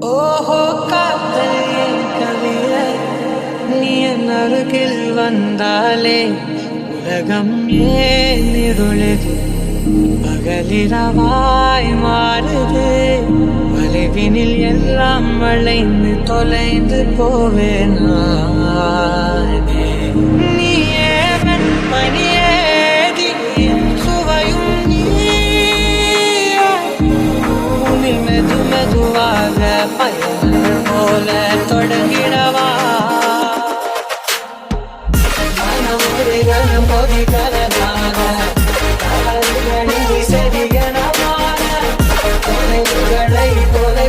ஓஹோ காதல் என் கவிதை. நீ என் அருகில் வந்தாலே உலகம் ஏன் இருளுது? பகலிரவாய் மாறுது. வலிவினில் எல்லாம் வளைந்து தொலைந்து போவேன் நீயே மெது மெதுவாக பயணங்கள் போல தொடங்கிடவா மனம் ஒரு கணம் பொதி கலனாக கால்களில் செடிகனமான தொலைவுகளை தொலை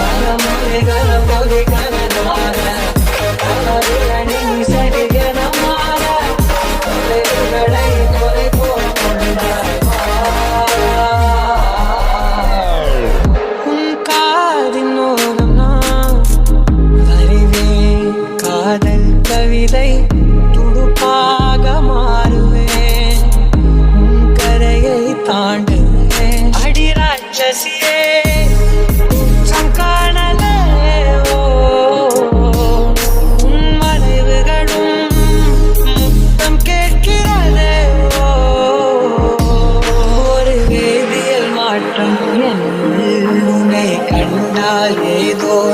மனம் ஒரு கணம் பொதி கலனாக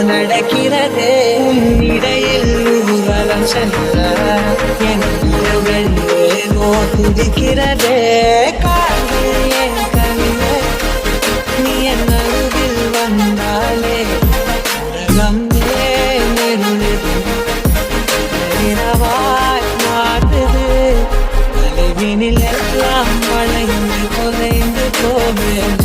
நடக்கிறது. இடையில் ஊர்வலம் செல்ல என் உறவுகள் ஏதோ காதல் என் கவிதை நீ என் அருகில் வந்தாலே. உலகம் எல்லாம் வளைந்து குறைந்து போவேன்.